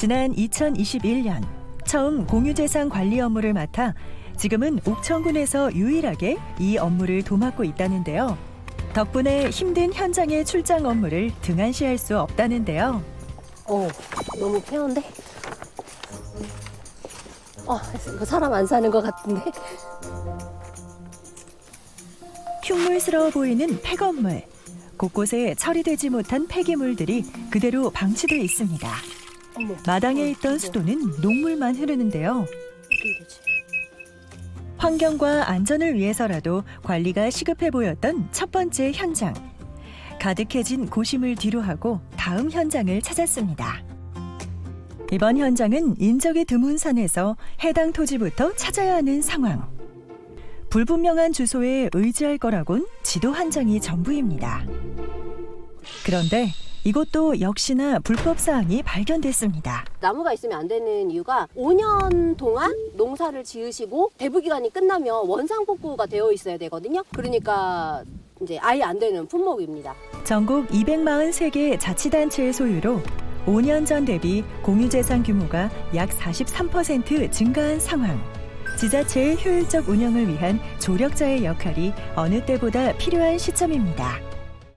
지난 2021년 처음 공유재산 관리 업무를 맡아 지금은 옥천군에서 유일하게 이 업무를 도맡고 있다는데요. 덕분에 힘든 현장의 출장 업무를 등한시할 수 없다는데요. 어, 너무 페어인데? 어, 이거 사람 안 사는 것 같은데? 흉물스러워 보이는 폐건물. 곳곳에 처리되지 못한 폐기물들이 그대로 방치돼 있습니다. 마당에 있던 수도는 녹물만 흐르는데요. 환경과 안전을 위해서라도 관리가 시급해 보였던 첫 번째 현장. 가득해진 고심을 뒤로하고 다음 현장을 찾았습니다. 이번 현장은 인적이 드문 산에서 해당 토지부터 찾아야 하는 상황. 불분명한 주소에 의지할 거라곤 지도 한 장이 전부입니다. 그런데 이곳도 역시나 불법 사항이 발견됐습니다. 나무가 있으면 안 되는 이유가 5년 동안 농사를 지으시고 대부 기간이 끝나면 원상 복구가 되어 있어야 되거든요. 그러니까 이제 아예 안 되는 품목입니다. 전국 243개 자치단체의 소유로 5년 전 대비 공유재산 규모가 약 43% 증가한 상황. 지자체의 효율적 운영을 위한 조력자의 역할이 어느 때보다 필요한 시점입니다.